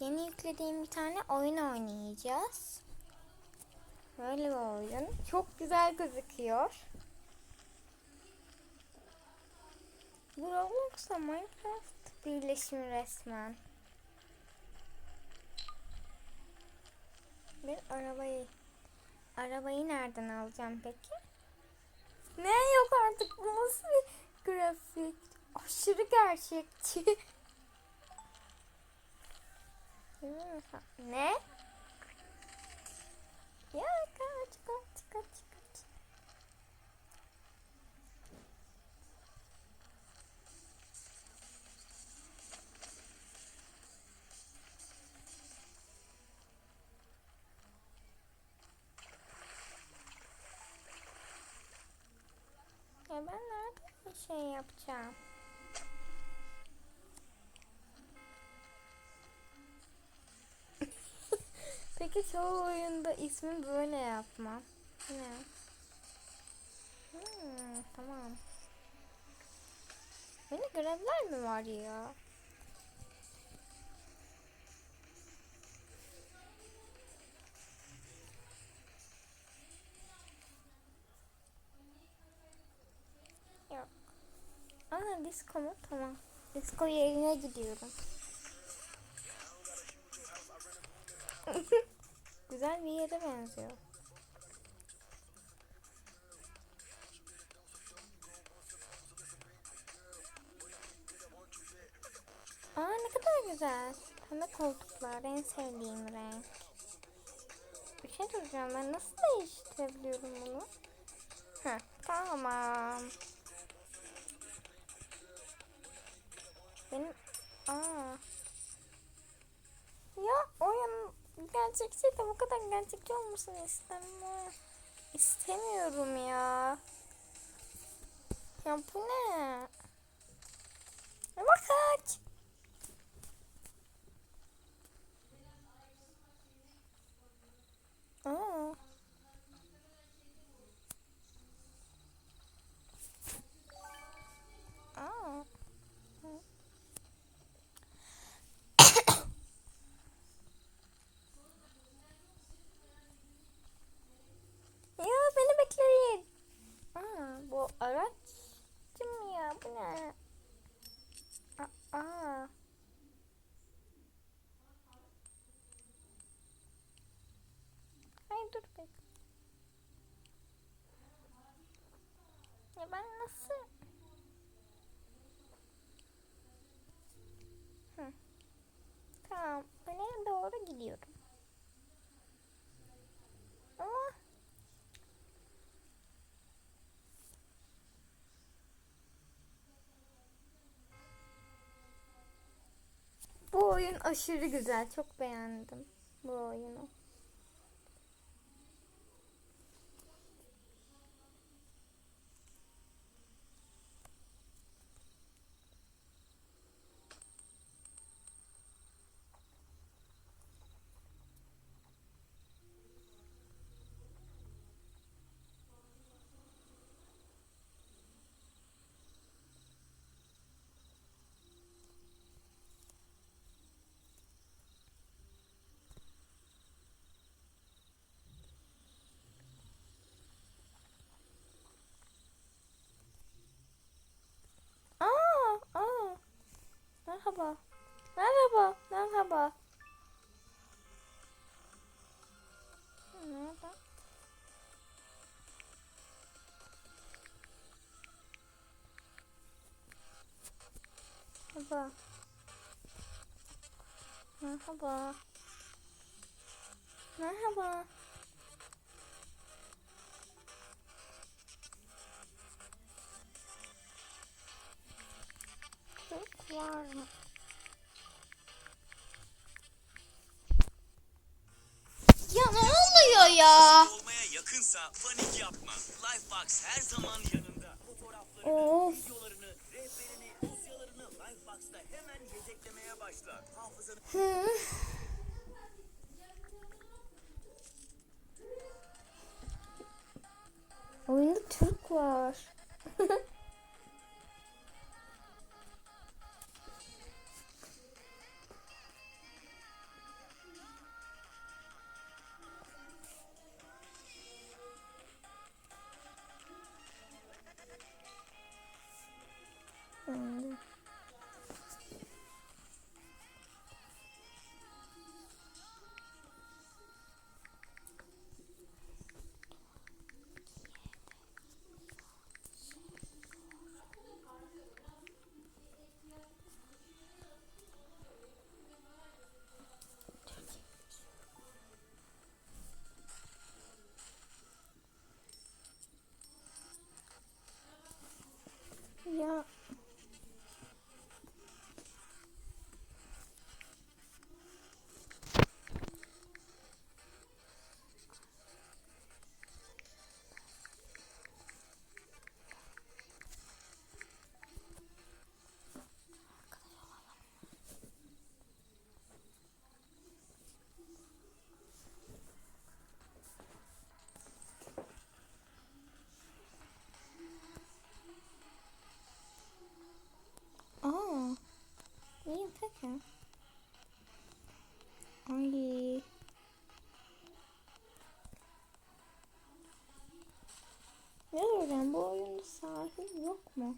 yeni yüklediğim bir tane oyun oynayacağız. Böyle bir oyun. Çok güzel gözüküyor. Bu Roblox'la Minecraft birleşimi resmen. Ben arabayı arabayı nereden alacağım peki? Ne yok artık bu nasıl bir grafik? Aşırı gerçekçi. ne? Ya kaç kaç kaç kaç. Ya ben nerede bir şey yapacağım? Peki çoğu oyunda ismi böyle yapmam. Ne? Hmm, tamam. Böyle görevler mi var ya? Yok. Aa disco mu? Tamam. Disco yerine gidiyorum. Güzel bir yere benziyor. Aa ne kadar güzel. Pembe koltuklar en sevdiğim renk. Bir şey soracağım ben nasıl değiştirebiliyorum bunu? Heh, tamam. Gerçekçi de bu kadar gerçekçi olmasını istemem. İstemiyorum ya. Ya bu ne? Bak kaç. Aa. Aa. Ya beni bekleyin. Aa, bu araç kim ya? Bu ne? Aa. aa. Hayır dur bek. Ya ben nasıl? Hı. Tamam. Öne doğru gidiyorum. Ama Bu oyun aşırı güzel. Çok beğendim bu oyunu. 啊，那还不，那还不，那还不，那还不，那还不，那还不，那。Yakınsa panik yapma. Lifebox her zaman yanında. Fotoğraflarını, Of. videolarını, rehberini, dosyalarını Lifebox'ta hemen yedeklemeye başla. Hafızanı Hı. Oyunda Türk var. Yok mu?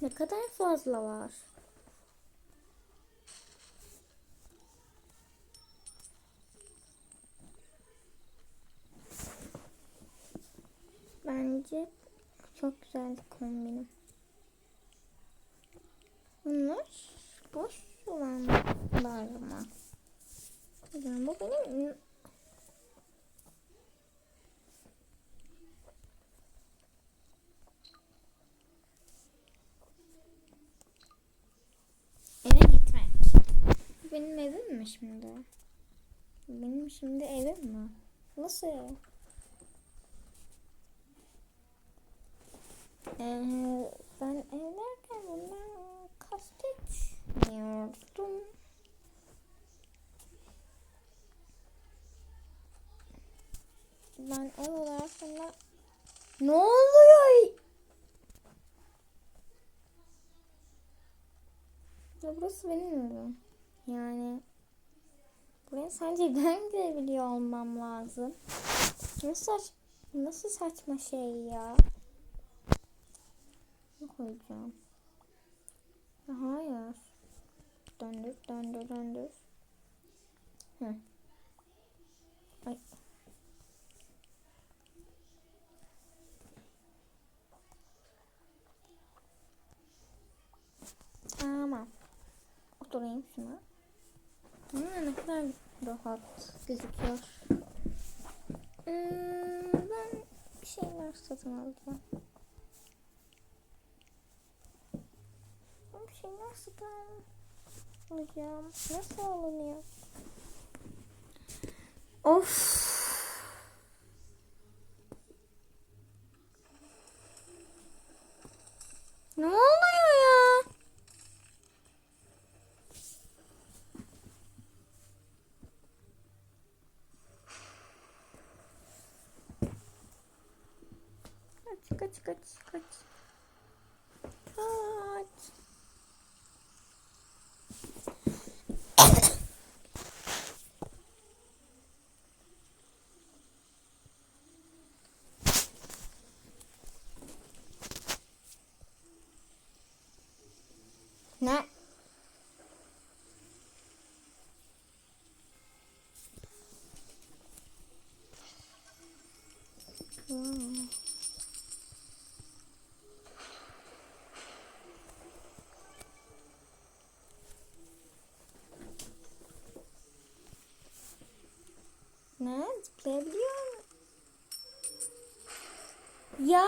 Ne kadar fazla var? Çok güzel kombinim. Bunlar boş olanlar mı? Yani bu benim eve gitmek. Bu Benim evim mi şimdi? Benim şimdi evim mi? Nasıl Ee, ben evlerken bundan kastetmiyordum. Ben ev olarak bundan... Ne oluyor? Ya burası benim evim. Yani buraya sadece ben girebiliyor olmam lazım. Nasıl nasıl saçma şey ya? Koyacağım? Ya Hayır. Döndür, döndür, döndür. Hı. Ay. Tamam. Oturayım şuna. Hmm, ne kadar rahat gözüküyor. Hmm, ben bir şeyler satın alacağım. Şeyler satın alacağım. Nasıl alınıyor? Of. Ne oluyor ya? Kaç kaç kaç kaç. Kaç. Ne? Ne? Zıplayabiliyor mu? Ya!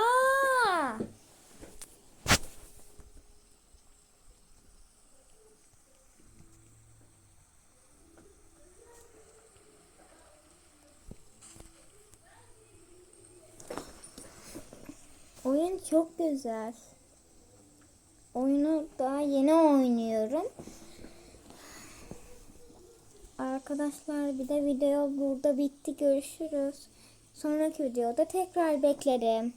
Oyun çok güzel. Oyunu daha yeni oynuyorum. Arkadaşlar bir de video burada bitti. Görüşürüz. Sonraki videoda tekrar beklerim.